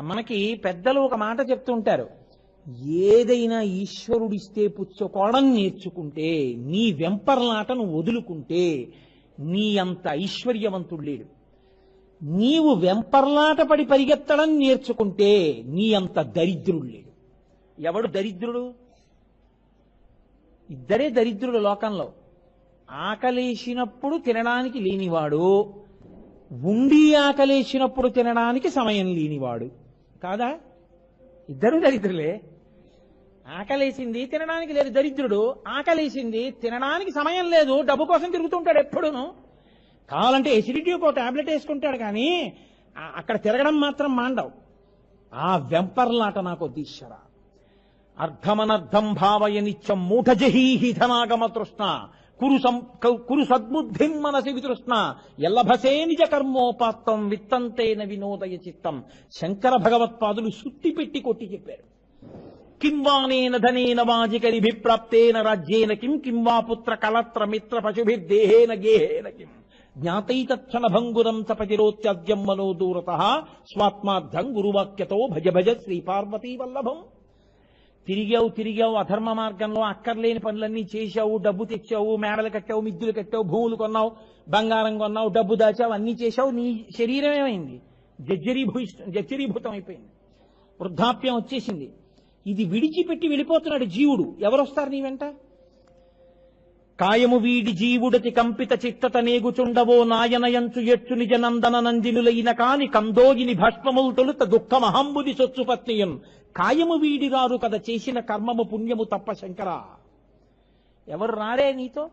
మనకి పెద్దలు ఒక మాట చెప్తుంటారు ఏదైనా ఈశ్వరుడిస్తే పుచ్చుకోవడం నేర్చుకుంటే నీ వెంపర్లాటను వదులుకుంటే నీ అంత ఐశ్వర్యవంతుడు లేడు. నీవు వెంపర్లాట పడి పరిగెత్తడం నేర్చుకుంటే నీ అంత దరిద్రుడు లేడు. ఎవడు దరిద్రుడు? ఇద్దరే దరిద్రుడు లోకంలో. ఆకలేసినప్పుడు తినడానికి లేనివాడు ఉండి ఆకలేసినప్పుడు తినడానికి సమయం లేనివాడు. కాదా? ఇద్దరు దరిద్రులే. ఆకలేసింది తినడానికి లేదు. దరిద్రుడు ఆకలేసింది తినడానికి సమయం లేదు. డబ్బు కోసం తిరుగుతుంటాడు ఎప్పుడును కావాలంటే ఎసిడిటీ ఒక టాబ్లెట్ వేసుకుంటాడు కానీ అక్కడ తిరగడం మాత్రం మాండవు. ఆ వెంపర్లాట నాకు దీశ్వర అర్థమనర్థం భావయ నిత్యం మూఢజహీహి ధనాగమ తృష్ణ. కురు సం కురు సద్బుద్ధిం మనసి వితృష్ణ. ఎల్లభసే నిజ కర్మోపాత్తం విత్తంతేన వినోదయ చిత్తం. శంకర భగవత్పాదులు సుత్తి పెట్టి కొట్టి చెప్పారు. కింవానేన ధనేన వాజికరిభిప్రాప్తేన రాజ్యేన కిం కింవా పుత్ర కలత్ర మిత్ర పశుభిర్దేహేన గేహేన కిం. జ్ఞాతైతక్షణ భంగురం సపతిరోత్యద్యం మనో దూరత స్వాత్మార్థం గురువాక్యతో భజ భజ శ్రీ పార్వతీ వల్లభం. తిరిగావు తిరిగావు అధర్మ మార్గంలో అక్కర్లేని పనులన్నీ చేశావు డబ్బు తెచ్చావు మేడలు కట్టావు మిద్దులు కట్టావు భూములు కొన్నావు బంగారం కొన్నావు డబ్బు దాచావు అన్నీ చేశావు నీ శరీరం ఏమైంది జర్జరీభూ జర్జరీభూతం అయిపోయింది. వృద్ధాప్యం వచ్చేసింది. ఇది విడిచిపెట్టి వెళ్ళిపోతున్నాడు జీవుడు. ఎవరొస్తారు నీ వెంట? కాయము వీడి జీవుడతి కంపిత చిత్తత నేగుచుండవో నాయనయంచు ఎచ్చు నిజ నందన నందినులైన కాని కందోగిని భస్మములు తొలుత దుఃఖమహంబుది సొచ్చుపత్నియం కాయము వీడిరారు కథ చేసిన కర్మము పుణ్యము తప్ప శంకర. ఎవరు రారే నీతో?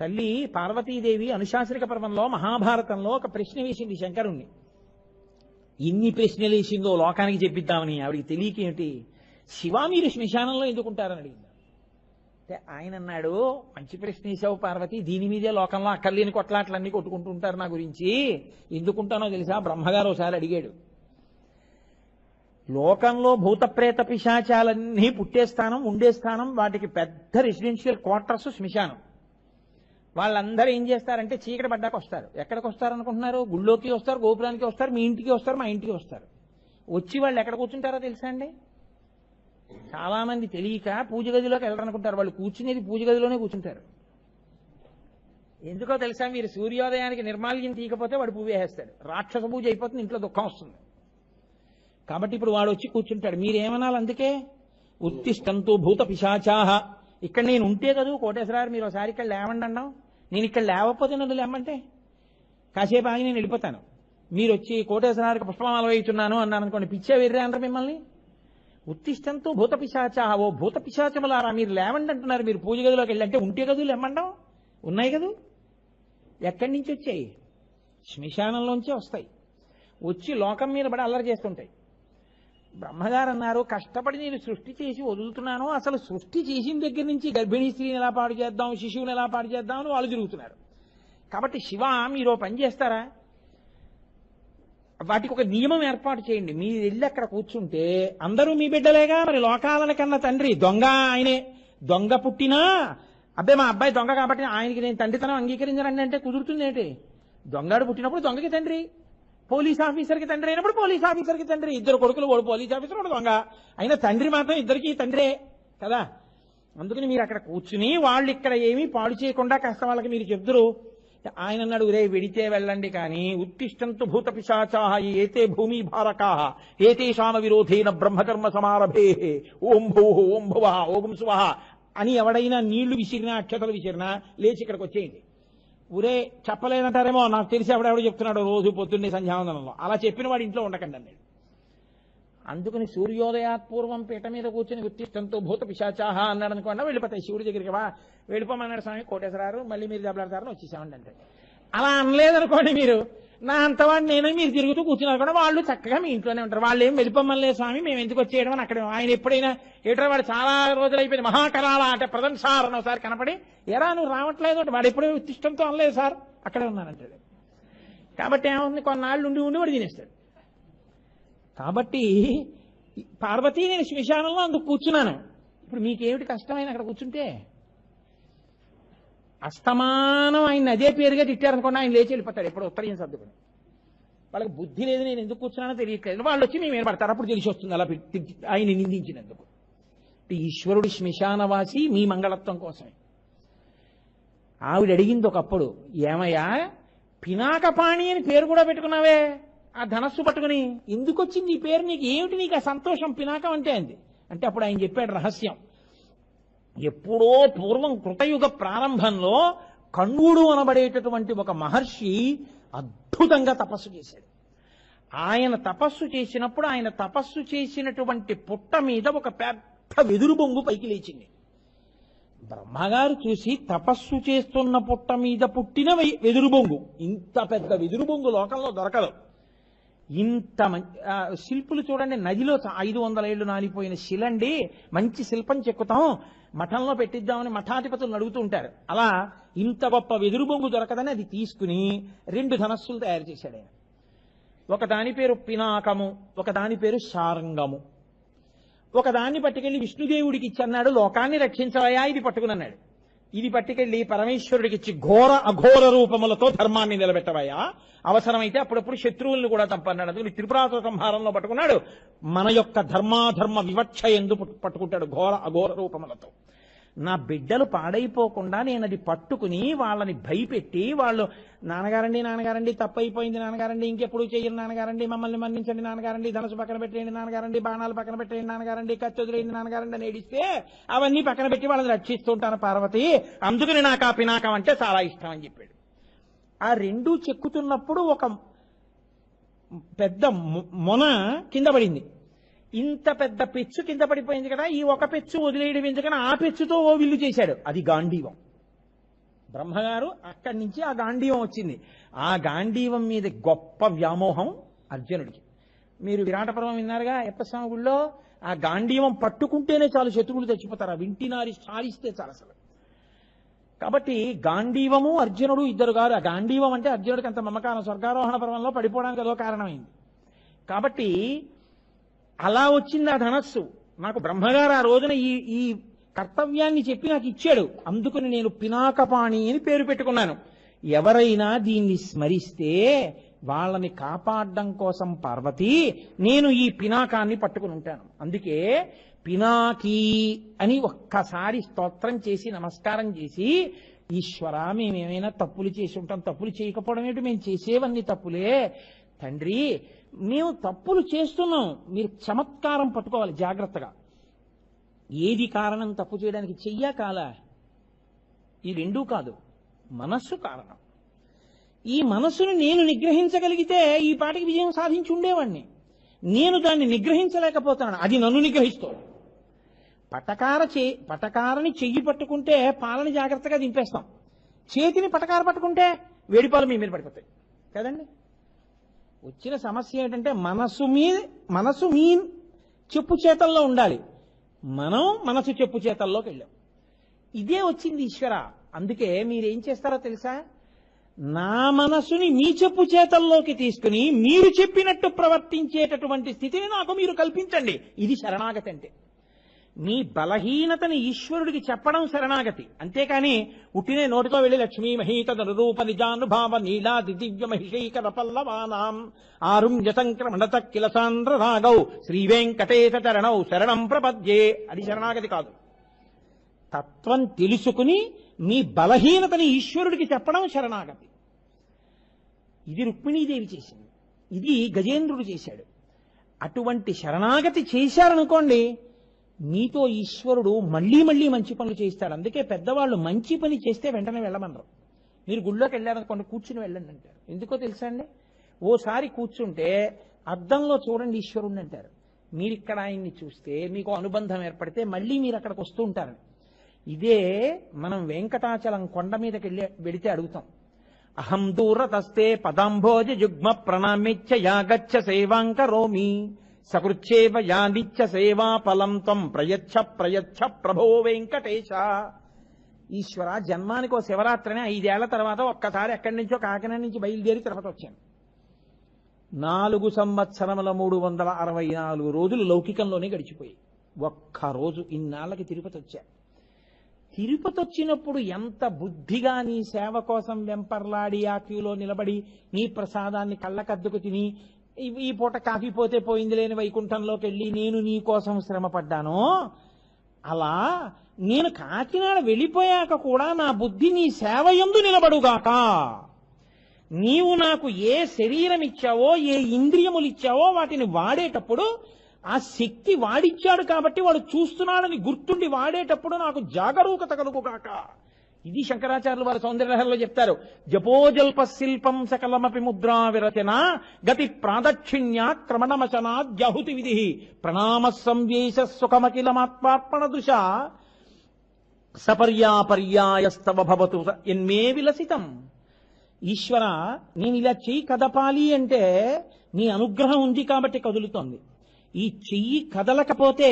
తల్లి పార్వతీదేవి అనుశాసనిక పర్వంలో మహాభారతంలో ఒక ప్రశ్న వేసింది శంకరుణ్ణి. ఇన్ని ప్రశ్నలు వేసిందో లోకానికి చెప్పిద్దామని ఆవిడికి తెలియకేమిటి శివ మీరు శ్మశానంలో ఎందుకుంటారని అడిగింది. అంటే ఆయన అన్నాడు మంచి ప్రశ్న వేసావు పార్వతి దీని మీదే లోకంలో అక్కర్లేని కొట్లాట్లన్నీ కొట్టుకుంటూ ఉంటారు నా గురించి. ఎందుకుంటానో తెలుసా? బ్రహ్మగారు ఒకసారి అడిగాడు. లోకంలో భూత ప్రేత పిశాచాలన్నీ పుట్టే స్థానం ఉండే స్థానం వాటికి పెద్ద రెసిడెన్షియల్ క్వార్టర్స్ శ్మశానం. వాళ్ళందరూ ఏం చేస్తారంటే చీకటి పడ్డాక వస్తారు. ఎక్కడికి వస్తారు అనుకుంటున్నారు గుళ్ళోకి వస్తారు గోపురానికి వస్తారు మీ ఇంటికి వస్తారు మా ఇంటికి వస్తారు. వచ్చి వాళ్ళు ఎక్కడ కూర్చుంటారో తెలుసా అండి? చాలా మంది తెలియక పూజ గదిలోకి వెళ్ళాలనుకుంటారు వాళ్ళు కూర్చునేది పూజ గదిలోనే కూర్చుంటారు. ఎందుకో తెలుసా మీరు సూర్యోదయానికి నిర్మాల్యం తీయకపోతే వాడు పువ్వు వేసేస్తాడు. రాక్షస పూజ అయిపోతుంది ఇంట్లో దుఃఖం వస్తుంది. కాబట్టి ఇప్పుడు వాడు వచ్చి కూర్చుంటాడు. మీరేమనాలి అందుకే? ఉత్తిష్టంతో భూత పిశాచాహ. ఇక్కడ నేను ఉంటే కదూ కోటేశ్వరారు మీరు ఒకసారి ఇక్కడ లేవండి అన్నాం నేను ఇక్కడ లేవకపోతే నన్ను లేమంటే? కాసేపు ఆగి నేను వెళ్ళిపోతాను. మీరు వచ్చి కోటేశ్వరారికి పుష్పమాల వేయుతున్నాను అన్నాను అనుకోండి పిచ్చే వెర్రే అంటారు మిమ్మల్ని? ఉత్తిష్టంతో భూత పిశాచాహ. ఓ భూత పిశాచములారా మీరు లేవండి అంటున్నారు. మీరు పూజ గదిలోకి వెళ్ళి అంటే ఉంటే కదూ లేమండం ఉన్నాయి కదూ? ఎక్కడి నుంచి వచ్చాయి? శ్మశానంలోంచే వస్తాయి. వచ్చి లోకం మీద పడి అల్లరి చేస్తుంటాయి. బ్రహ్మగారు అన్నారు కష్టపడి నేను సృష్టి చేసి వదులుతున్నాను. అసలు సృష్టి చేసిన దగ్గర నుంచి గర్భిణీ స్త్రీని ఎలా పాడు చేద్దాం శిశువుని ఎలా పాడు చేద్దాం అని వాళ్ళు తిరుగుతున్నారు. కాబట్టి శివ మీరు పని చేస్తారా? వాటికి ఒక నియమం ఏర్పాటు చేయండి. మీరు వెళ్ళి అక్కడ కూర్చుంటే అందరూ మీ బిడ్డలేగా? మరి లోకాలను కన్నా తండ్రి దొంగ ఆయనే. దొంగ పుట్టినా? అబ్బాయి మా అబ్బాయి దొంగ కాబట్టి ఆయనకి నేను తండ్రితనం అంగీకరించరండి అంటే కుదురుతుంది ఏంటి దొంగడు పుట్టినప్పుడు దొంగకి తండ్రి. పోలీస్ ఆఫీసర్కి తండ్రి అయినప్పుడు పోలీస్ ఆఫీసర్కి తండ్రి. ఇద్దరు కొడుకులు వాడు పోలీస్ ఆఫీసర్ వాడు దొంగ. అయినా తండ్రి మాత్రం ఇద్దరికి తండ్రే కదా. అందుకని మీరు అక్కడ కూర్చుని వాళ్ళు ఇక్కడ ఏమీ పాడు చేయకుండా కాస్త వాళ్ళకి మీరు చెప్తురు ఆయన అన్నాడు రే విడితే వెళ్ళండి కానీ ఉత్తిష్టంతు భూత పిశాచాహ ఏతే భూమి భారకాహ ఏతేషామ విరోధేన బ్రహ్మకర్మ సమారభే. ఓం భూ ఓం భువ ఓం శువ అని ఎవడైనా నీళ్ళు విసిరినా అక్షతలు విసిరినా లేచి ఇక్కడికి వచ్చేయండి. ఊరే చెప్పలేదంటారేమో నాకు తెలిసి ఎవడెవడో చెప్తున్నాడు రోజు పొద్దున్నే సంధ్యావందనంలో అలా చెప్పిన వాడు ఇంట్లో ఉండకండి అన్నాడు. అందుకని సూర్యోదయాత్పూర్వం పీట మీద కూర్చొని ఉత్తిష్టంతో భూత పిశాచాహ అన్నాడు అనుకోండి వెళ్ళిపోతాయి. శివుడి దగ్గరికి వా వెళ్ళిపోమన్నాడు స్వామి కోటేశ్వరారు మళ్ళీ మీరు దెబ్బలాడతారని వచ్చేసామండి అంటే అలా అనలేదనుకోండి మీరు. నా అంతవాడు నేను మీరు తిరుగుతూ కూర్చున్నారు కూడా వాళ్ళు చక్కగా మీ ఇంట్లోనే ఉంటారు. వాళ్ళు ఏం వెళ్ళిపోమ్మలే స్వామి మేము ఎందుకు వచ్చేయడం అని అక్కడ ఆయన ఎప్పుడైనా ఏటో వాడు చాలా రోజులు అయిపోయింది. మహాకరాల అంటే ప్రజెంట్ సార్ అని ఒకసారి కనపడి ఎరా నువ్వు రావట్లేదు. వాడు ఎప్పుడూ ఇష్టంతో అనలేదు సార్. అక్కడే ఉన్నానంటాడు కాబట్టి ఏముంది కొన్నాళ్ళు ఉండి ఉండి వాడు తినేస్తాడు. కాబట్టి పార్వతీ నేను శ్మశానంలో అందుకు కూర్చున్నాను. ఇప్పుడు మీకేమిటి కష్టమైన అక్కడ కూర్చుంటే? అస్తమానం ఆయన అదే పేరుగా తిట్టారనుకోండి ఆయన లేచి వెళ్ళిపోతాడు ఎప్పుడు ఉత్తరయం సర్దుకుని. వాళ్ళకి బుద్ధి లేదు నేను ఎందుకు కూర్చున్నానో తెలియట్లేదు. వాళ్ళు వచ్చి మేము ఏర్పడతారు అప్పుడు తెలిసి వస్తుంది అలా పెట్టి ఆయన నిందించినందుకు. ఈశ్వరుడి ఈశ్వరుడు శ్మశానవాసి మీ మంగళత్వం కోసమే. ఆవిడ అడిగింది ఒకప్పుడు ఏమయ్యా పినాకపాణి అని పేరు కూడా పెట్టుకున్నావే ఆ ధనస్సు పట్టుకుని. ఎందుకు వచ్చింది ఈ పేరు నీకు? ఏమిటి నీకు ఆ సంతోషం? పినాకం అంటే అంది అంటే అప్పుడు ఆయన చెప్పాడు రహస్యం. ఎప్పుడో పూర్వం కృతయుగ ప్రారంభంలో కణ్వుడు అనబడేటటువంటి ఒక మహర్షి అద్భుతంగా తపస్సు చేశాడు. ఆయన తపస్సు చేసినప్పుడు ఆయన తపస్సు చేసినటువంటి పుట్ట మీద ఒక పెద్ద వెదురు బొంగు పైకి లేచింది. బ్రహ్మగారు చూసి తపస్సు చేస్తున్న పుట్ట మీద పుట్టిన వెదురు బొంగు. ఇంత పెద్ద వెదురు బొంగు లోకంలో దొరకదు. ఇంత శిల్పులు చూడండి నదిలో ఐదు వందల ఏళ్ళు నానిపోయిన శిలండి మంచి శిల్పం చెక్కుతాం మఠంలో పెట్టిద్దామని మఠాధిపతులు అడుగుతూ ఉంటారు. అలా ఇంత గొప్ప వెదురు బొంగు దొరకదని అది తీసుకుని రెండు ధనస్సులు తయారు చేశాడు ఆయన. ఒక దాని పేరు పినాకము ఒక దాని పేరు శారంగము ఒక దాన్ని పట్టుకెళ్ళి విష్ణుదేవుడికి ఇచ్చి అన్నాడు లోకాన్ని రక్షించవయా ఇది పట్టుకుని అన్నాడు. ఇది పట్టుకెళ్ళి పరమేశ్వరుడికి ఇచ్చి ఘోర అఘోర రూపములతో ధర్మాన్ని నిలబెట్టవయ్యా. అవసరమైతే అప్పుడప్పుడు శత్రువులను కూడా చంపన్నాడు. అందుకని త్రిపురాసుర సంహారంలో పట్టుకున్నాడు. మన యొక్క ధర్మాధర్మ వివక్ష ఎందు పట్టుకుంటాడు ఘోర అఘోర రూపములతో. నా బిడ్డలు పాడైపోకుండా నేను అది పట్టుకుని వాళ్ళని భయపెట్టి వాళ్ళు నాన్నగారండి నాన్నగారండి తప్పైపోయింది నాన్నగారండి ఇంకెప్పుడు చెయ్యను నాన్నగారండి మమ్మల్ని మన్నించండి నాన్నగారండి ధనసు పక్కన పెట్టేయండి నాన్నగారండి బాణాలు పక్కన పెట్టేయండి నాన్నగారండి కత్తి వదిలేయండి నాన్నగారండి అని ఏడిస్తే అవన్నీ పక్కన పెట్టి వాళ్ళని రక్షిస్తుంటాను పార్వతి. అందుకని నాకు ఆ పినాకం అంటే చాలా ఇష్టం అని చెప్పాడు. ఆ రెండు చెక్కుతున్నప్పుడు ఒక పెద్ద మొ- మొన కింద పడింది. ఇంత పెద్ద పెచ్చు కింద పడిపోయింది కదా ఈ ఒక పెచ్చు వదిలేయడం ఎందుకని ఆ పెచ్చుతో ఓ విల్లు చేశాడు. అది గాంధీవం. బ్రహ్మగారు అక్కడి నుంచి ఆ గాంధీవం వచ్చింది. ఆ గాంధీవం మీద గొప్ప వ్యామోహం అర్జునుడికి. మీరు విరాట పర్వం విన్నారుగా ఎప్పస్వామి గుళ్ళో? ఆ గాంధీవం పట్టుకుంటేనే చాలు శత్రువులు చచ్చిపోతారు. ఆ వింటినారి సారిస్తే చాలు అసలు. కాబట్టి గాంధీవము అర్జునుడు ఇద్దరు గారు ఆ గాంధీవం అంటే అర్జునుడికి అంత మమకారం. స్వర్గారోహణ పర్వంలో పడిపోవడానికి అదో కారణమైంది. కాబట్టి అలా వచ్చింది ఆ ధనస్సు. నాకు బ్రహ్మగారు ఆ రోజున ఈ ఈ కర్తవ్యాన్ని చెప్పి నాకు ఇచ్చాడు. అందుకని నేను పినాకపాణి అని పేరు పెట్టుకున్నాను. ఎవరైనా దీన్ని స్మరిస్తే వాళ్ళని కాపాడడం కోసం పార్వతి నేను ఈ పినాకాన్ని పట్టుకుని ఉంటాను. అందుకే పినాకీ అని ఒక్కసారి స్తోత్రం చేసి నమస్కారం చేసి ఈశ్వర మేమేమైనా తప్పులు చేసి ఉంటాం తప్పులు చేయకపోవడం ఏంటి మేము చేసేవన్నీ తప్పులే. తండ్రి మేము తప్పులు చేస్తున్నాం. మీరు చమత్కారం పట్టుకోవాలి జాగ్రత్తగా. ఏది కారణం తప్పు చేయడానికి చెయ్యా కాలా ఈ రెండూ కాదు. మనస్సు కారణం. ఈ మనస్సును నేను నిగ్రహించగలిగితే ఈ పాటికి విజయం సాధించి ఉండేవాణ్ణి. నేను దాన్ని నిగ్రహించలేకపోతున్నాను. అది నన్ను నిగ్రహిస్తోంది. పటకార చే పటకారని చెయ్యి పట్టుకుంటే పాలని జాగ్రత్తగా దింపేస్తాం. చేతిని పటకార పట్టుకుంటే వేడిపాలు మీ మీద పడిపోతాయి. కదండి? వచ్చిన సమస్య ఏంటంటే మనసు మీ మనసు మీ చెప్పు చేతల్లో ఉండాలి. మనం మనసు చెప్పు చేతల్లోకి వెళ్ళాం. ఇదే వచ్చింది ఈశ్వర. అందుకే మీరేం చేస్తారో తెలుసా? నా మనసుని మీ చెప్పు చేతల్లోకి తీసుకుని మీరు చెప్పినట్టు ప్రవర్తించేటటువంటి స్థితిని నాకు మీరు కల్పించండి. ఇది శరణాగతి అంటే. మీ బలహీనతని ఈశ్వరుడికి చెప్పడం శరణాగతి. అంతేకాని ఉట్టినే నోటితో వెళ్ళి లక్ష్మీ మహీత రూప నిజానుభావ నీలాది దివ్య మహిషైకర పల్లవానాం. ఆరుణ్య సంక్రమణత కిల సాంద్ర రాగౌ. శ్రీ వెంకటేశ చరణౌ. శరణం ప్రపద్యే. అది శరణాగతి కాదు. తత్వం తెలుసుకుని మీ బలహీనతని ఈశ్వరుడికి చెప్పడం శరణాగతి. ఇది రుక్మిణీదేవి చేసింది. ఇది గజేంద్రుడు చేశాడు. అటువంటి శరణాగతి చేశారనుకోండి మీతో ఈశ్వరుడు మళ్ళీ మళ్ళీ మంచి పనులు చేయిస్తాడు. అందుకే పెద్దవాళ్ళు మంచి పని చేస్తే వెంటనే వెళ్ళమనరు మీరు గుళ్ళోకి వెళ్ళారనుకోండి కూర్చుని వెళ్ళండి అంటారు. ఎందుకో తెలుసా అండి? ఓసారి కూర్చుంటే అద్దంలో చూడండి ఈశ్వరుణ్ణి అంటారు. మీరు ఇక్కడ ఆయన్ని చూస్తే మీకు అనుబంధం ఏర్పడితే మళ్ళీ మీరు అక్కడికి వస్తూ ఉంటారు. ఇదే మనం వెంకటాచలం కొండ మీదకి వెళ్ళి వెడితే అడుగుతాం. అహం దూరతస్తే పదాంభోజ యుగ్మ ప్రణామిచ్చ యాగచ్చ సేవాంకరోమి సకృచ్చేవ యానిచ్చ సేవా ఫలం త్వం ప్రయచ్ఛ ప్రయచ్ఛ ప్రభో వెంకటేశ. ఈశ్వర జన్మానికి ఓ శివరాత్రిని ఐదేళ్ళ తర్వాత ఒక్కసారి ఎక్కడి నుంచో కాకినాడ నుంచి బయలుదేరి తిరుపతి వచ్చాను. నాలుగు సంవత్సరముల మూడు వందల అరవై నాలుగు రోజులు లౌకికంలోనే గడిచిపోయి ఒక్క రోజు ఇన్నాళ్ళకి తిరుపతి వచ్చా. తిరుపతి వచ్చినప్పుడు ఎంత బుద్ధిగా నీ సేవ కోసం వెంపర్లాడి ఆ క్యూలో నిలబడి నీ ప్రసాదాన్ని కళ్ళకద్దుకు తిని ఈ- ఈ పూట కాఫీ పోతే పోయింది లేని వైకుంఠంలోకి వెళ్ళి నేను నీ కోసం శ్రమ పడ్డాను అలా నేను కాకినాడ వెళ్ళిపోయాక కూడా నా బుద్ధి నీ సేవ యందు నిలబడుగాక. నీవు నాకు ఏ శరీరం ఇచ్చావో ఏ ఇంద్రియములు ఇచ్చావో వాటిని వాడేటప్పుడు ఆ శక్తి వాడిచ్చాడు కాబట్టి వాడు చూస్తున్నాడని గుర్తుండి వాడేటప్పుడు నాకు జాగరూకత కలుగుగాక. ఇది శంకరాచార్యులు వారి సౌందర్యలహరిలో చెప్తారు. జపోజల్ప శిల్పం సకలమపి ముద్రా విరచన గతి ప్రాదక్షిణ్య క్రమణమచనా జహుతి విధి. ప్రణామ సంవేశ సుఖమఖిలమాత్మార్పణ దుష సపర్యాపర్యాయస్తవ భవతు ఎన్మే విలసితం. ఈశ్వర నేను ఇలా చెయ్యి కదపాలి అంటే నీ అనుగ్రహం ఉంది కాబట్టి కదులుతోంది. ఈ చెయ్యి కదలకపోతే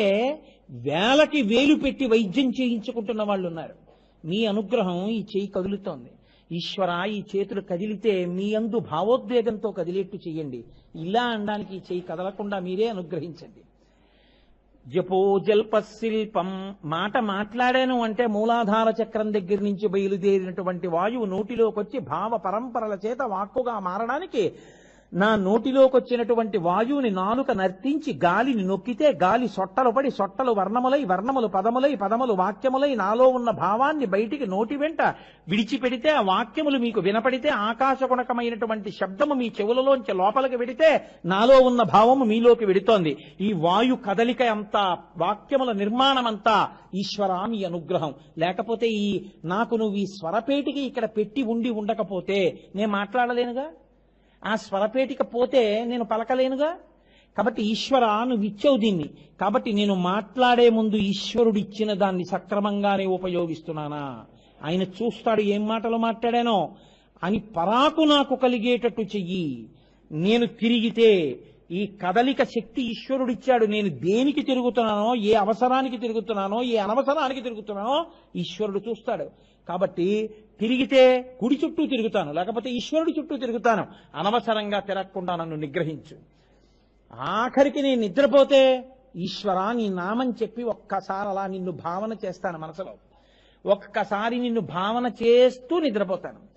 వేలకి వేలు పెట్టి వైద్యం చేయించుకుంటున్న వాళ్ళు ఉన్నారు మీ అనుగ్రహం ఈ చేయి కదులుతోంది. ఈశ్వర ఈ చేతులు కదిలితే మీ అందు భావోద్వేగంతో కదిలేట్టు చెయ్యండి. ఇలా అనడానికి ఈ చేయి కదలకుండా మీరే అనుగ్రహించండి. జపో జల్ప శిల్పం మాట మాట్లాడాను అంటే మూలాధార చక్రం దగ్గర నుంచి బయలుదేరినటువంటి వాయువు నోటిలోకి వచ్చి భావ పరంపరల చేత వాక్కుగా మారడానికి నా నోటిలోకొచ్చినటువంటి వాయువుని నాలుక నర్తించి గాలిని నొక్కితే గాలి సొట్టలు పడి సొట్టలు వర్ణములై వర్ణములు పదములై పదములు వాక్యములై నాలో ఉన్న భావాన్ని బయటికి నోటి వెంట విడిచిపెడితే ఆ వాక్యములు మీకు వినపడితే ఆకాశగుణకమైనటువంటి శబ్దము మీ చెవులలోంచి లోపలికి వెడితే నాలో ఉన్న భావము మీలోకి వెడుతోంది. ఈ వాయు కదలిక అంతా వాక్యముల నిర్మాణమంతా ఈశ్వరామి అనుగ్రహం. లేకపోతే ఈ నాకు నువ్వు ఈ స్వరపేటికి ఇక్కడ పెట్టి ఉండి ఉండకపోతే నేను మాట్లాడలేనుగా? ఆ స్వరపేటిక పోతే నేను పలకలేనుగా? కాబట్టి ఈశ్వర నువ్వు ఇచ్చావు దీన్ని. కాబట్టి నేను మాట్లాడే ముందు ఈశ్వరుడు ఇచ్చిన దాన్ని సక్రమంగానే ఉపయోగిస్తున్నానా? ఆయన చూస్తాడు ఏం మాటలు మాట్లాడానో. అని పరాకు నాకు కలిగేటట్టు చెయ్యి. నేను తిరిగితే ఈ కదలిక శక్తి ఈశ్వరుడిచ్చాడు. నేను దేనికి తిరుగుతున్నానో ఏ అవసరానికి తిరుగుతున్నానో ఏ అనవసరానికి తిరుగుతున్నానో ఈశ్వరుడు చూస్తాడు. కాబట్టి తిరిగితే కుడి చుట్టూ తిరుగుతాను లేకపోతే ఈశ్వరుడి చుట్టూ తిరుగుతాను. అనవసరంగా తిరగకుండా నన్ను నిగ్రహించు. ఆఖరికి నేను నిద్రపోతే ఈశ్వరా నీ నామని చెప్పి ఒక్కసారి అలా నిన్ను భావన చేస్తాను మనసులో. ఒక్కసారి నిన్ను భావన చేస్తూ నిద్రపోతాను.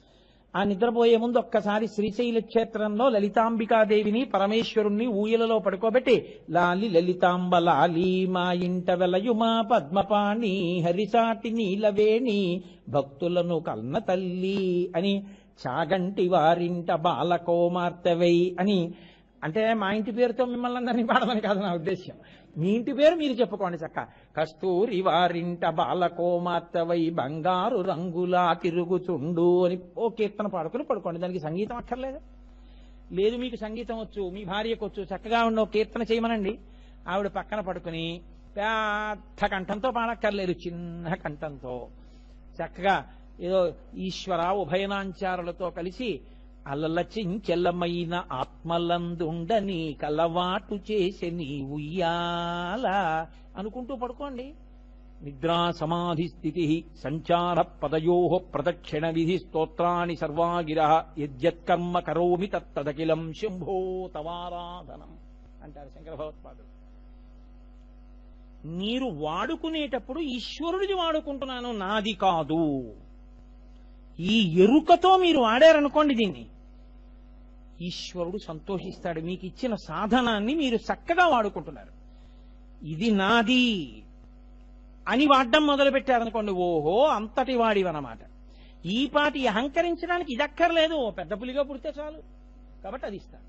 ఆ నిద్రపోయే ముందు ఒక్కసారి శ్రీశైల క్షేత్రంలో లలితాంబికాదేవిని పరమేశ్వరుణ్ణి ఊయలలో పడుకోబెట్టి లాలి లలితాంబ లాలి మా ఇంట వెలయుమా పద్మపాణి హరిసాటి నీలవేణి భక్తులను కన్న తల్లి అని చాగంటి వారింట బాలకోమార్తెవై అని. అంటే మా ఇంటి పేరుతో మిమ్మల్ని అందరినీ పాడదని కాదు నా ఉద్దేశ్యం. మీ ఇంటి పేరు మీరు చెప్పుకోండి చక్క. కస్తూరి వారింట బాలకోమాత్తవై బంగారు రంగులా తిరుగుచుండు అని ఓ కీర్తన పాడుకుని పడుకోండి. దానికి సంగీతం అక్కర్లేదు. లేదు మీకు సంగీతం వచ్చు మీ భార్యకు వచ్చు చక్కగా ఉన్న ఓ కీర్తన చేయమనండి. ఆవిడ పక్కన పడుకుని పెద్ద కంఠంతో పాడక్కర్లేదు చిన్న కంఠంతో. చక్కగా ఏదో ఈశ్వర ఉభయనాంచారులతో కలిసి అలలచించెల్లమైన ఆత్మలందుండని కలవాటు చేసని ఉయ్యాల అనుకుంటూ పడుకోండి. నిద్రా సమాధి స్థితి సంచార పదయో ప్రదక్షిణ విధి స్తోత్రాన్ని సర్వాగిర యజ్జత్కర్మ కరోమి తత్తదకిలం శంభో తవారాధనం అంటారు శంకర భగవత్పాదుడు మీరు వాడుకునేటప్పుడు ఈశ్వరుడిది వాడుకుంటున్నాను నాది కాదు. ఈ ఎరుకతో మీరు వాడారనుకోండి దీన్ని. ఈశ్వరుడు సంతోషిస్తాడు. మీకు ఇచ్చిన సాధనాన్ని మీరు చక్కగా వాడుకుంటున్నారు. ఇది నాది అని వాడడం మొదలు పెట్టారనుకోండి ఓహో అంతటి వాడివన్నమాట. ఈ పాటి అహంకరించడానికి ఇది అక్కర్లేదు ఓ పెద్ద పులిగా పుడితే చాలు. కాబట్టి అది ఇస్తాను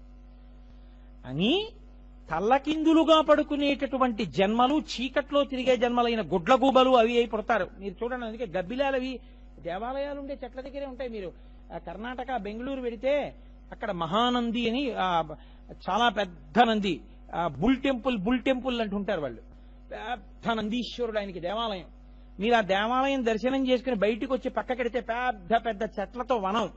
అని తల్లకిందులుగా పడుకునేటటువంటి జన్మలు చీకట్లో తిరిగే జన్మలైన గుడ్లగూబలు అవి అయి పుడతారు. మీరు చూడండి అందుకే గబ్బిలాలు అవి దేవాలయాలు ఉండే చెట్ల దగ్గరే ఉంటాయి. మీరు కర్ణాటక బెంగళూరు వెడితే అక్కడ మహానంది అని చాలా పెద్ద నంది ఆ, బుల్ టెంపుల్ బుల్ టెంపుల్ అంటుంటారు వాళ్ళు. పెద్ద నందీశ్వరుడు ఆయనకి దేవాలయం. మీరు ఆ దేవాలయం దర్శనం చేసుకుని బయటికి వచ్చి పక్కకెడితే పెద్ద పెద్ద చెట్లతో వనం.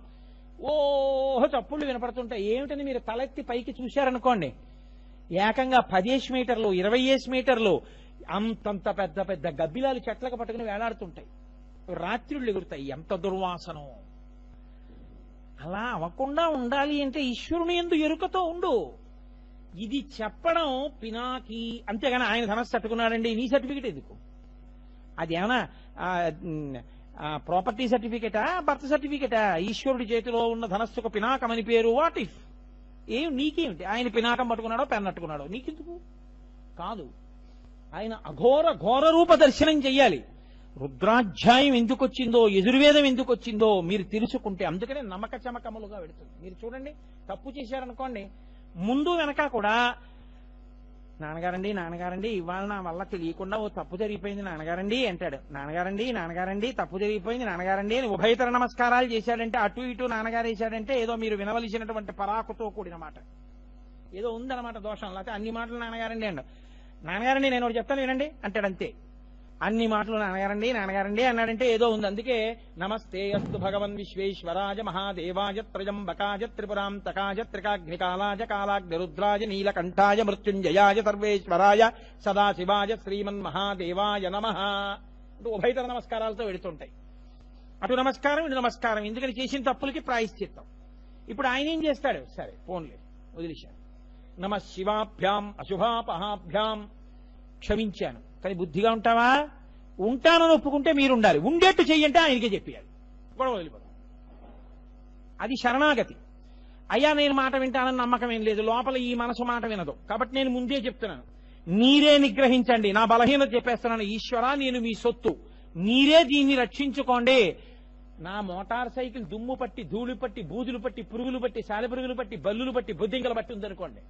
ఓహో చప్పుళ్ళు వినపడుతుంటాయి. ఏమిటని మీరు తలెత్తి పైకి చూశారనుకోండి. ఏకంగా పదేసి మీటర్లు ఇరవై ఏసి మీటర్లు అంతంత పెద్ద పెద్ద గబ్బిలాలు చెట్లకు పట్టుకుని వేలాడుతుంటాయి. రాత్రిళ్ళు ఎగురుతాయి. ఎంత దుర్వాసనం. అలా అవ్వకుండా ఉండాలి అంటే ఈశ్వరుని ఎందు ఎరుకతో ఉండు. ఇది చెప్పడం పినాకి. అంతేగాని ఆయన ధనస్సు తట్టుకున్నాడండి నీ సర్టిఫికెట్ ఎందుకు? అది ఏమన్నా ప్రాపర్టీ సర్టిఫికేటా బర్త్ సర్టిఫికేటా? ఈశ్వరుడి చేతిలో ఉన్న ధనస్సుకు పినాకం అని పేరు వాట్ ఇఫ్? ఏం నీకేమిటి? ఆయన పినాకం పట్టుకున్నాడో పెన్నట్టుకున్నాడో నీకెందుకు? కాదు. ఆయన అఘోర ఘోర రూప దర్శనం చెయ్యాలి. రుద్రాధ్యాయం ఎందుకు వచ్చిందో ఎదుర్వేదం ఎందుకు వచ్చిందో మీరు తెలుసుకుంటే అందుకనే నమ్మక చమకములుగా పెడుతుంది మీరు చూడండి తప్పు చేశారనుకోండి ముందు వెనక కూడా నాన్నగారండి నాన్నగారండి ఇవాళ నా వల్ల తెలియకుండా ఓ తప్పు జరిగిపోయింది నాన్నగారండి అంటాడు. నాన్నగారండి నాన్నగారండి తప్పు జరిగిపోయింది నాన్నగారండి అని ఉభయతర నమస్కారాలు చేశాడంటే అటు ఇటు నాన్నగారు వేశాడంటే ఏదో మీరు వినవలసినటువంటి పరాకుతో కూడిన మాట ఏదో ఉందన్నమాట దోషం లేకపోతే అన్ని మాటలు నాన్నగారండి అండి నాన్నగారండి నేను ఒకటి చెప్తాను వినండి అంటాడు అంతే. అన్ని మాటలు నాన్నగారండి నాన్నగారండి అన్నాడంటే ఏదో ఉంది. అందుకే నమస్తే అస్తు భగవన్ విశ్వేశ్వరాజ మహాదేవాయ తకాజ త్రికాగ్ని కాలాజ కాలాగ్ని రుద్రాజ నీలకంఠాయ మృత్యుంజయాజ సర్వేశ్వరాయ సదాశివాజ శ్రీమన్ మహాదేవాయ నమ. అంటూ ఉభయతర నమస్కారాలతో వెళుతుంటాయి. అటు నమస్కారం ఇటు నమస్కారం. ఎందుకని చేసిన తప్పులకి ప్రాయశ్చిత్తం. ఇప్పుడు ఆయన ఏం చేస్తాడు? సరే ఫోన్లే వదిలేశాను. నమ శివాభ్యాం అశుభాపహాభ్యాం. క్షమించాను. కానీ బుద్ధిగా ఉంటావా? ఉంటానని ఒప్పుకుంటే మీరు ఉండాలి ఉండేట్టు చెయ్యంటే ఆయనకే చెప్పేయాలి. గొడవ వదిలిపోతాం అది శరణాగతి. అయ్యా నేను మాట వింటానని నమ్మకం ఏం లేదు. లోపల ఈ మనసు మాట వినదు. కాబట్టి నేను ముందే చెప్తున్నాను. మీరే నిగ్రహించండి. నా బలహీనత చెప్పేస్తున్నాను. ఈశ్వర నేను మీ సొత్తు. మీరే దీన్ని రక్షించుకోండి. నా మోటార్ సైకిల్ దుమ్ము పట్టి ధూళి పట్టి బూజులు పట్టి పురుగులు పట్టి సాలెపురుగులు పట్టి బల్లులు పట్టి బొద్దింకలు పట్టి ఉందనుకోండి.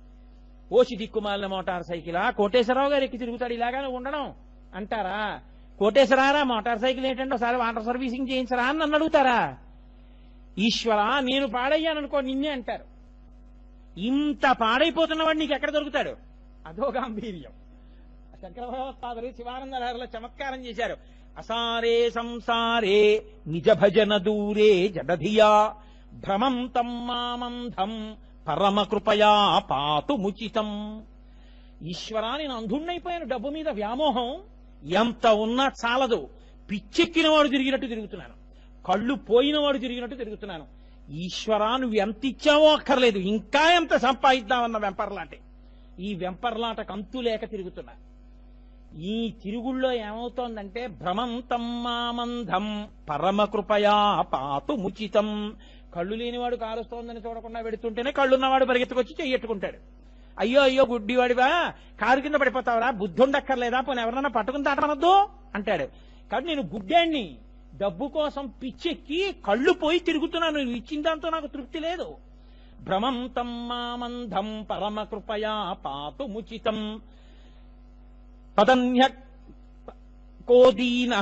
ఓసి దిక్కుమాలిన మోటార్ సైకిలా? కోటేశ్వరరావు గారు ఎక్కి తిరుగుతాడు ఇలాగానే ఉండడం అంటారా? కోటేశ్వరారా మోటార్ సైకిల్ ఏంటంటే ఒకసారి వాటర్ సర్వీసింగ్ చేయించరా అని నన్ను అడుగుతారా? ఈశ్వర నేను పాడయ్యాననుకో నిన్నే అంటారు. ఇంత పాడైపోతున్నవాడు నీకు ఎక్కడ దొరుకుతాడు? అదో గాంభీర్యం. శంకర భగవత్పాదులు చమత్కారం చేశారు. అసారే సంసారే నిజ భజన దూరే జడధియా భ్రమం తమ్మామంధం పరమకృపయా పరమ కృపయా పాతు ముచితం. ఈశ్వరా నేను అంధుణ్ణైపోయాను డబ్బు మీద వ్యామోహం. ఎంత ఉన్నా చాలదు. పిచ్చెక్కిన వాడు తిరిగినట్టు తిరుగుతున్నాను. కళ్ళు పోయిన వాడు తిరిగినట్టు తిరుగుతున్నాను. ఈశ్వరా నువ్వు ఎంత ఇచ్చావో అక్కర్లేదు. ఇంకా ఎంత సంపాదిద్దామన్న వెంపర్లాటే. ఈ వెంపర్లాటకు అంతు లేక తిరుగుతున్నా. ఈ తిరుగుళ్ళో ఏమవుతోందంటే భ్రమంతం మామంధం. పరమ కృపయా పాతు ముచితం. కళ్ళు లేనివాడు కారుస్తోందని చూడకుండా పెడుతుంటేనే కళ్ళున్నవాడు పరిగెత్తుకొచ్చి చెయ్యట్టుకుంటాడు. అయ్యో అయ్యో గుడ్డివాడివా కారు కింద పడిపోతావరా బుద్ధుండక్కర్లేదా పోనీ ఎవరన్నా పట్టుకుని దాటనొద్దు అంటాడు. కాబట్టి నేను గుడ్డాన్ని డబ్బు కోసం పిచ్చెక్కి కళ్ళు పోయి తిరుగుతున్నాను నువ్వు ఇచ్చిన దాంతో నాకు తృప్తి లేదు. భ్రమం తమ్మామంధం పరమ కృపయా పాతు ముచితం కోదీన.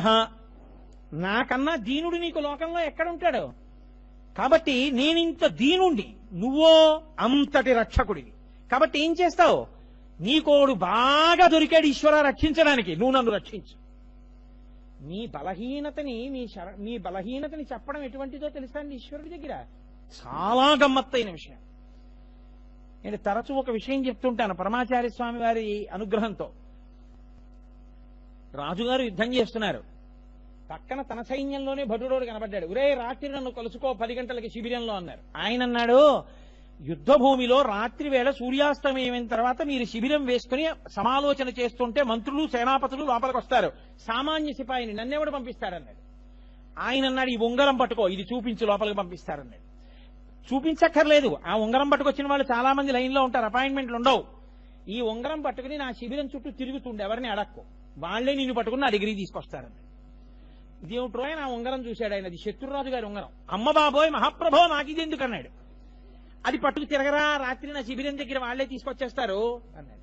నాకన్నా దీనుడు నీకు లోకంలో ఎక్కడుంటాడు? కాబట్టి నేనింత దీనుండి నువ్వో అంతటి రక్షకుడివి. కాబట్టి ఏం చేస్తావు? నీకోడు బాగా దొరికాడు ఈశ్వర రక్షించడానికి. నువ్వు నన్ను రక్షించు. నీ బలహీనతని నీ శర నీ బలహీనతని చెప్పడం ఎటువంటిదో తెలుసా ఈశ్వరుడి దగ్గర. చాలా గమ్మత్తైన విషయం. నేను తరచూ ఒక విషయం చెప్తుంటాను పరమాచార్య స్వామి వారి అనుగ్రహంతో. రాజుగారు యుద్ధం చేస్తున్నారు. పక్కన తన సైన్యంలోనే భటుడోడు కనబడ్డాడు ఒరే రాత్రి నన్ను కలుసుకో పది గంటలకి శిబిరంలో అన్నారు. ఆయన అన్నాడు యుద్ధ భూమిలో రాత్రి వేళ సూర్యాస్తమయమైన తర్వాత మీరు శిబిరం వేసుకుని సమాలోచన చేస్తుంటే మంత్రులు సేనాపతులు లోపలికి వస్తారు. సామాన్య సిపాయిని నన్నెవడు పంపిస్తాడన్నాడు. ఆయన అన్నాడు ఈ ఉంగరం పట్టుకో ఇది చూపించి లోపలికి పంపిస్తారన్నాడు. చూపించక్కర్లేదు ఆ ఉంగరం పట్టుకొచ్చిన వాళ్ళు చాలా మంది లైన్లో ఉంటారు అపాయింట్మెంట్లు ఉండవు. ఈ ఉంగరం పట్టుకుని నా శిబిరం చుట్టూ తిరుగుతుండే ఎవరిని అడక్కు. వాళ్ళే నిన్ను పట్టుకుని నా దగ్గరికి తీసుకొస్తారన్నాడు. ఇదేమిట్రో ఆయన ఆ ఉంగరం చూశాడు ఆయన అది శత్రురాజు గారి ఉంగరం. అమ్మ బాబోయ్ మహాప్రభో నాకు ఇది ఎందుకు అన్నాడు. అది పట్టుకు తిరగరా? రాత్రి నా శిబిరం దగ్గర వాళ్ళే తీసుకొచ్చేస్తారు అన్నాడు.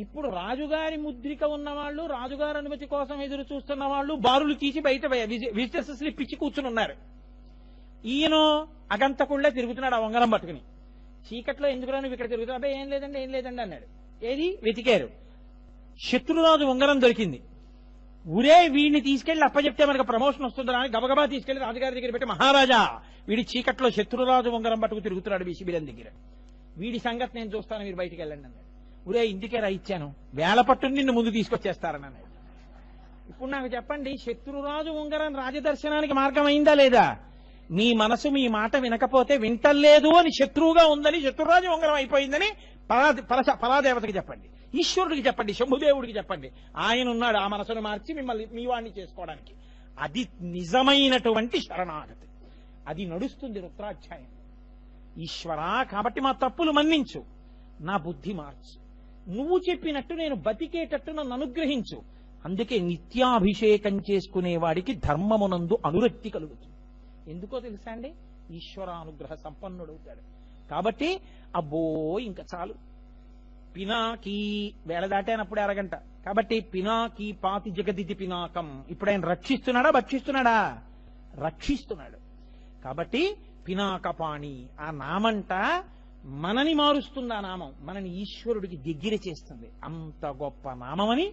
ఇప్పుడు రాజుగారి ముద్రిక ఉన్న వాళ్ళు రాజుగారి అనుమతి కోసం ఎదురు చూస్తున్న వాళ్ళు బారులు తీసి బయట విజిటర్స్ స్లిప్ ఇచ్చి కూర్చుని ఉన్నారు. ఈయన అగంతకుళ్ళే తిరుగుతున్నాడు ఆ ఉంగరం పట్టుకుని. చీకట్లో ఎందుకురా నువ్వు ఇక్కడ తిరుగుతున్నావు? అబ్బాయి ఏం లేదండి ఏం లేదండి అన్నాడు. ఏది? వెతికారు. శత్రురాజు ఉంగరం దొరికింది. ఊరే వీడిని తీసుకెళ్ళి అప్పచెప్తే మనకు ప్రమోషన్ వస్తుందా అని గబగబా తీసుకెళ్ళి రాజుగారి దగ్గర పెట్టి మహారాజా వీడి చీకట్లో శత్రురాజు ఉంగరం పట్టుకు తిరుగుతున్నాడు మీ శిబిరం దగ్గర. వీడి సంగతి నేను చూస్తాను మీరు బయటికి వెళ్ళండి అన్నాడు. ఊరే ఇంటికే రా ఇచ్చాను? వేల పట్టుని నిన్ను ముందు తీసుకొచ్చేస్తారని అన్నాడు. ఇప్పుడు నాకు చెప్పండి శత్రురాజు ఉంగరం రాజదర్శనానికి మార్గం అయిందా లేదా? మీ మనసు మీ మాట వినకపోతే వింటలేదు అని శత్రువుగా ఉందని శత్రురాజు ఉంగరం అయిపోయిందని పరా పరాదేవతకి చెప్పండి. ఈశ్వరుడికి చెప్పండి శంభుదేవుడికి చెప్పండి. ఆయన ఉన్నాడు ఆ మనసును మార్చి మిమ్మల్ని మీ వాడిని చేసుకోవడానికి. అది నిజమైనటువంటి శరణాగతి. అది నడుస్తుంది రుద్రాధ్యాయం. ఈశ్వరా కాబట్టి మా తప్పులు మన్నించు. నా బుద్ధి మార్చు. నువ్వు చెప్పినట్టు నేను బతికేటట్టు నన్ను అనుగ్రహించు. అందుకే నిత్యాభిషేకం చేసుకునే వాడికి ధర్మమునందు అనురక్తి కలుగుతుంది. ఎందుకో తెలుసా అండి? ఈశ్వరానుగ్రహ సంపన్నుడవుతాడు. కాబట్టి అబ్బో ఇంకా చాలు. పినాకీ వేళ దాటానప్పుడు అరగంట. కాబట్టి పినాకీ పాతి జగదితి పినాకం. ఇప్పుడు ఆయన రక్షిస్తున్నాడా భక్షిస్తున్నాడా? రక్షిస్తున్నాడు. కాబట్టి పినాకపాణి ఆ నామంట మనని మారుస్తుంది ఆ నామం. మనని ఈశ్వరుడికి దగ్గర చేస్తుంది. అంత గొప్ప నామమని